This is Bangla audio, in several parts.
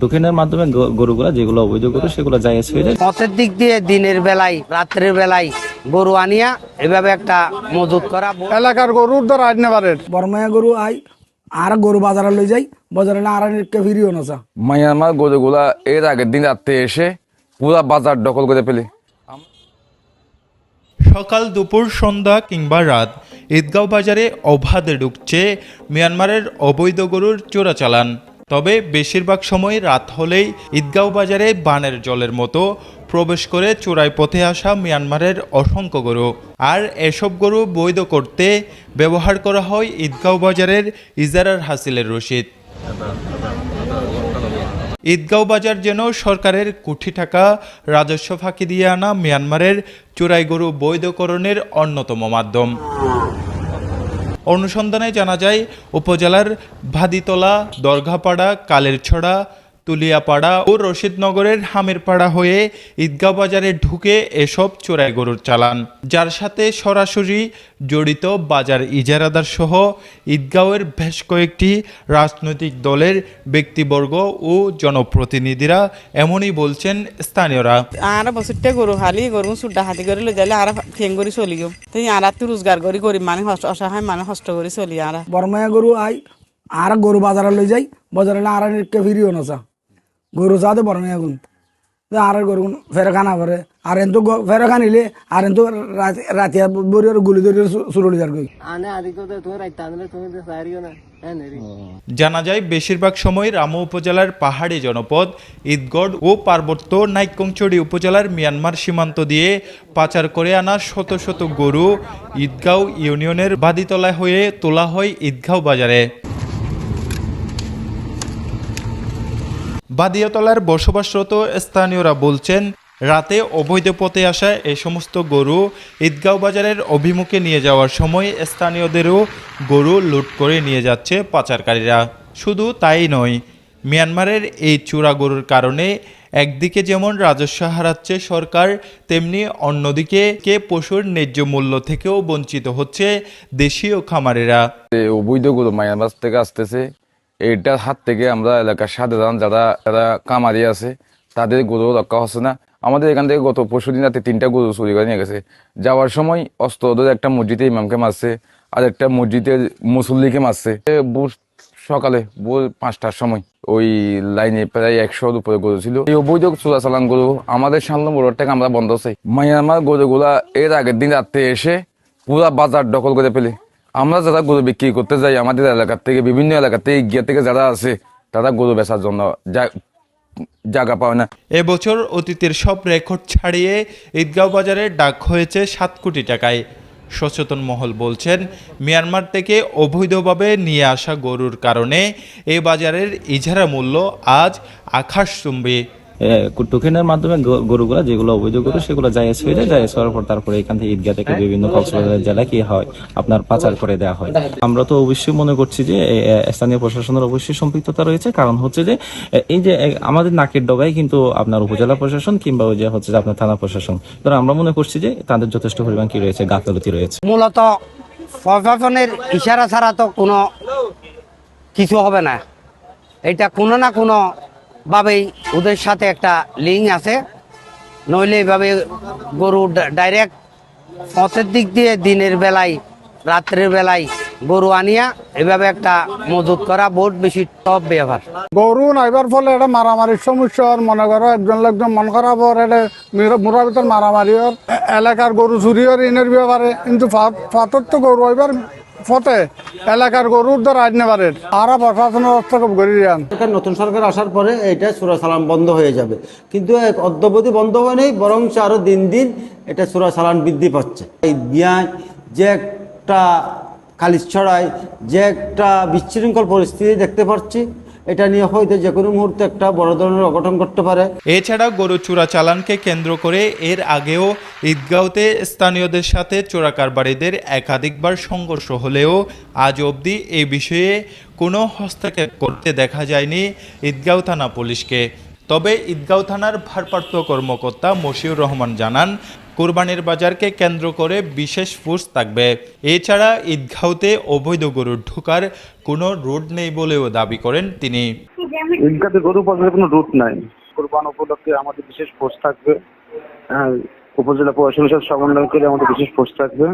টোকেনের মাধ্যমে গরুগুলা যেগুলো অবৈধ গরু সেগুলো জায়েজ হয়ে যায়। পথের দিক দিয়ে দিনের বেলায় রাত্রের বেলায় গরু আনিয়া এভাবে একটা মজুত করা। এলাকার গরুর দ্বারা আইনে পারে বর্মায়া গরু আই আর গরু বাজারে লই যাই বাজারে না আর কে ফিরিও না মায়ানমার গরুগুলা এর আগের দিন রাত্রে এসে পুরা বাজার দখল করে ফেলে। সকাল দুপুর, সন্ধ্যা কিংবা রাত ঈদগাঁও বাজারে অবাধে ঢুকছে মিয়ানমারের অবৈধ গরুর চোরাচালান। তবে বেশিরভাগ সময় রাত হলেই ঈদগাঁও বাজারে বানের জলের মতো প্রবেশ করে চোরাই পথে আসা মিয়ানমারের অসংখ্য গরু। আর এসব গরু বৈধ করতে ব্যবহার করা হয় ঈদগাঁও বাজারের ইজারার হাসিলের রসিদ ঈদগাঁও বাজার যেন সরকারের কোটি টাকা রাজস্ব ফাঁকি দিয়ে আনা মিয়ানমারের চোরাই গরু বৈধকরণের অন্যতম মাধ্যম। অনুসন্ধানে জানা যায়, উপজেলার ভাদিতলা, দরগাপাড়া, কালেরছড়া তুলিয়াপাড়া ও রশিদনগরের হামিরপাড়া হয়ে ঈদগাঁও বাজারে ঢুকে এসব চোরাই গরুর চালান। যার সাথে সরাসরি জড়িত বাজার ইজারাদার সহ ঈদগাঁওয়ের বেশ কয়েকটি রাজনৈতিক দলের ব্যক্তিবর্গ ও জনপ্রতিনিধিরা এমনই বলছেন স্থানীয়রা। আর বছরটা গরু হালি গরু সুড্ডা হাতি করে লই যাইলে আর ঠেং করে চলি গো। তাই আর তো রোজগার করি গরিব মানে হস্ত অসহায় মানে কষ্ট করে চলি আর। বর্মায়া গরু আই আর গরু বাজারে লই যাই বাজারে আর কে ফিরিও না গরু চাতে বর্মায়া গুণ আর গরু ফেরে খানা পরে। আর এন তো ফেরে খানিলে আর এন তো রাতিয়া বরি আর গুলি ধরে চুরলি যার গই জানা যায় বেশিরভাগ সময় রামু উপজেলার পাহাড়ি জনপদ ঈদগড় ও পার্বত্য নাইকংচড়ি উপজেলার মিয়ানমার সীমান্ত দিয়ে পাচার করে আনা শত শত গরু ঈদগাঁও ইউনিয়নের বাদিতলায় হয়ে তোলা হয় ঈদগাঁও বাজারে। বাদিয়াতলার বসবাসরত স্থানীয়রা বলছেন, রাতে অবৈধ পথে আসা এই সমস্ত গরু ঈদগাঁও বাজারের অভিমুখে নিয়ে যাওয়ার সময় স্থানীয়দেরও গরু লুট করে নিয়ে যাচ্ছে পাচারকারীরা। শুধু তাই নয়, মিয়ানমারের এই চূড়া গরুর কারণে একদিকে যেমন রাজস্ব হারাচ্ছে সরকার, তেমনি অন্যদিকে কে পশুর ন্যায্য মূল্য থেকেও বঞ্চিত হচ্ছে দেশীয় খামারেরা। অবৈধ গরু মায়ানমার থেকে আসতেছে। এইটার হাত থেকে আমরা এলাকার সাধারণ যারা যারা কামারি আছে, তাদের গরু রক্ষা হচ্ছে না। আমাদের এখান থেকে গত পরশু দিন রাতে তিনটা গরু চুরি করে নিয়ে গেছে। যাওয়ার সময় অস্ত্র একটা মসজিদে ইমামকে মারছে, আর একটা মসজিদের মুসল্লিকে মারছে। এ সকালে, ভোর পাঁচটার সময় ওই লাইনে প্রায় একশোর উপরে গরু ছিল। এই অবৈধ চোরাচালান গরু আমাদের সামনে বড় থেকে আমরা বন্ধ চাই মায়ানমার গরুগুলা এর আগের দিন রাত্রে এসে পুরা বাজার দখল করে ফেলে। আমরা যারা গরু বিক্রি করতে যাই, আমাদের এলাকার থেকে, বিভিন্ন এলাকা থেকে, গিয়ে থেকে যারা আছে, তারা গরু বেচার জন্য জায়গা পায় না। এবছর অতীতের সব রেকর্ড ছাড়িয়ে ঈদগাঁও বাজারে ডাক হয়েছে সাত কোটি টাকায়। সচেতন মহল বলছেন, মিয়ানমার থেকে অবৈধভাবে নিয়ে আসা গরুর কারণে এ বাজারের ইজারা মূল্য আজ আকাশচুম্বী। টোকেনের মাধ্যমে গরুগুলা যেগুলো অবৈধ গরু সেগুলো জায়েজ হয়ে যায়। জায়েজ হওয়ার পর তারপরে এখান থেকে ঈদগাহ থেকে বিভিন্ন কক্সবাজার জেলা কি হয় আপনার পাচার করে দেওয়া হয়। আমরা তো অবশ্যই মনে করছি যে স্থানীয় প্রশাসনের অবশ্যই সম্পৃক্ততা রয়েছে। কারণ হচ্ছে যে এই যে আমাদের নাকের ডগায় কিন্তু আপনার উপজেলা প্রশাসন কিংবা ওই যে হচ্ছে যে আপনার থানা প্রশাসন। ধরো আমরা মনে করছি যে তাদের যথেষ্ট পরিমাণ কি রয়েছে গাফলতি রয়েছে। মূলত প্রশাসনের ইশারা ছাড়া তো কোনো কিছু হবে না। এটা কোনো না কোনো ভাবেই ওদের সাথে একটা লিঙ্ক আছে। নইলে এভাবে গরু ডাইরেক্ট পথের দিক দিয়ে দিনের বেলায়, রাত্রের বেলায় গরু আনিয়া এভাবে একটা মজুত করা বহুত বেশি টপ ব্যবহার। গরু নাইবার ফলে এটা মারামারির সমস্যা মনে করো একজন লোকজন মন হওয়ার এটা মুরার ভিতর মারামারি এলাকার গরু চুরি ইনের ব্যাপারে কিন্তু ফাতর তো গরু এবার ফতে এলাকার গরুর দ্বারা আইনে পারে আর প্রশাসনের হস্তক্ষেপ করে দিয়ান নতুন সরকার আসার পরে এটা সুরা সালাম বন্ধ হয়ে যাবে। কিন্তু অদ্যবধি বন্ধ হয় নেই বরং আরও দিন দিন এটা সুরা সালাম বৃদ্ধি পাচ্ছে। এই বিয়ায় যে একটা কালিশ ছড়ায়, যে একটা বিশৃঙ্খল পরিস্থিতি দেখতে পাচ্ছি। এটা নিয়ে হয়তো যে কোনো মুহূর্তে একটা বড় ধরনের অঘটন করতে পারে। এছাড়া গরু চোরা চালানকে কেন্দ্র করে এর আগেও ঈদগাঁওতে স্থানীয়দের সাথে চোরা কারবারিদের একাধিকবার সংঘর্ষ হলেও আজ অবধি এই বিষয়ে কোনো হস্তক্ষেপ করতে দেখা যায়নি ঈদগাঁও থানা পুলিশকে। তবে ঈদগাঁও থানার ভারপ্রাপ্ত কর্মকর্তা মশিউর রহমান জানান কোরবানির বাজারকে কেন্দ্র করে বিশেষ ফোর্স থাকবে। এছাড়া ঈদগাঁওতে অবৈধ গরু ঢোকার কোনো রুট নেই বলেও দাবি করেন তিনি। ঈদগাতে গরু বাজারে কোনো রুট নাই। কোরবান উপলক্ষে আমাদের বিশেষ ফোর্স থাকবে। হ্যাঁ, উপজেলা প্রশাসনের সাথে সমন্বয় করে আমাদের বিশেষ ফোর্স থাকবে।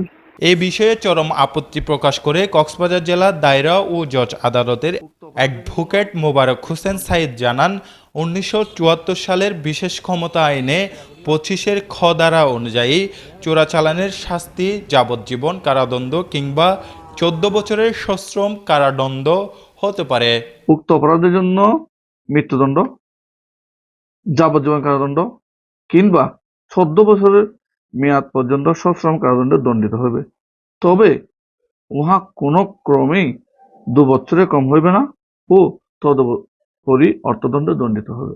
এ বিষয়ে চরম আপত্তি প্রকাশ করে কক্সবাজার জেলা দায়রা ও জজ আদালতের অ্যাডভোকেট মোবারক হোসেন সাইদ জানান, উনিশশো চুয়াত্তর সালের বিশেষ ক্ষমতা আইনে পঁচিশের খ ধারা অনুযায়ী চোরাচালানের শাস্তি, যাবজ্জীবন, কারাদণ্ড কিংবা চোদ্দ বছরের সশ্রম, কারাদণ্ড হতে পারে। উক্ত অপরাধের জন্য মৃত্যুদণ্ড, যাবজ্জীবন কারাদণ্ড কিংবা চোদ্দ বছরের মেয়াদ পর্যন্ত সশ্রম, কারাদণ্ডে দণ্ডিত হবে তবে উহা কোনো ক্রমেই দু বছরে কম হইবে না। ও তদুপরি অর্থদণ্ডে দণ্ডিত হবে।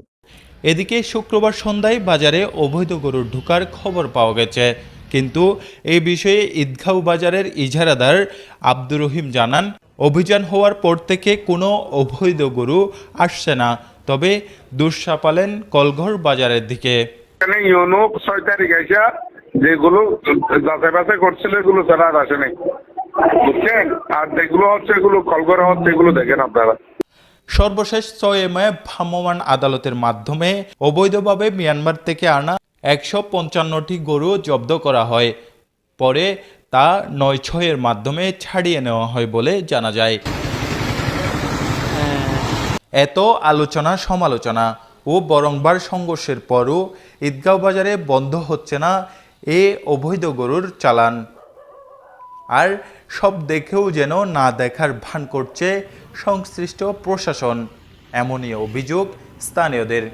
এদিকে শুক্রবার সন্ধ্যায় বাজারে অবৈধ গরুর ঢোকার খবর পাওয়া গেছে। কিন্তু এই বিষয়ে ঈদগাঁও বাজারের ইজারাদার আব্দুর রহিম জানান অভিযান হওয়ার পর থেকে কোনো অবৈধ গরু আসছে না। তবে দুঃসাপালেন কলঘর বাজারের দিকে। এখানে ইউনো ছয় তারিখ আইসা যেগুলো যাচাই বাছাই করছিল এগুলো তারা আর আসে নাই। বুঝছেন? আর যেগুলো হচ্ছে এগুলো কল করা হচ্ছে এগুলো দেখেন আপনারা। সর্বশেষ ছয় মে ভ্রাম্যমাণ আদালতের মাধ্যমে অবৈধভাবে মিয়ানমার থেকে আনা একশো পঞ্চান্নটি গরু জব্দ করা হয়। পরে তা নয় ছয়ের মাধ্যমে ছাড়িয়ে নেওয়া হয় বলে জানা যায়। এত আলোচনা সমালোচনা ও বরংবার সংঘর্ষের পরও ঈদগাঁও বাজারে বন্ধ হচ্ছে না এ অবৈধ গরুর চালান। আর সব দেখেও যেন না দেখার ভান করছে সংশ্লিষ্ট প্রশাসন। এমনই অভিযোগ স্থানীয়দের।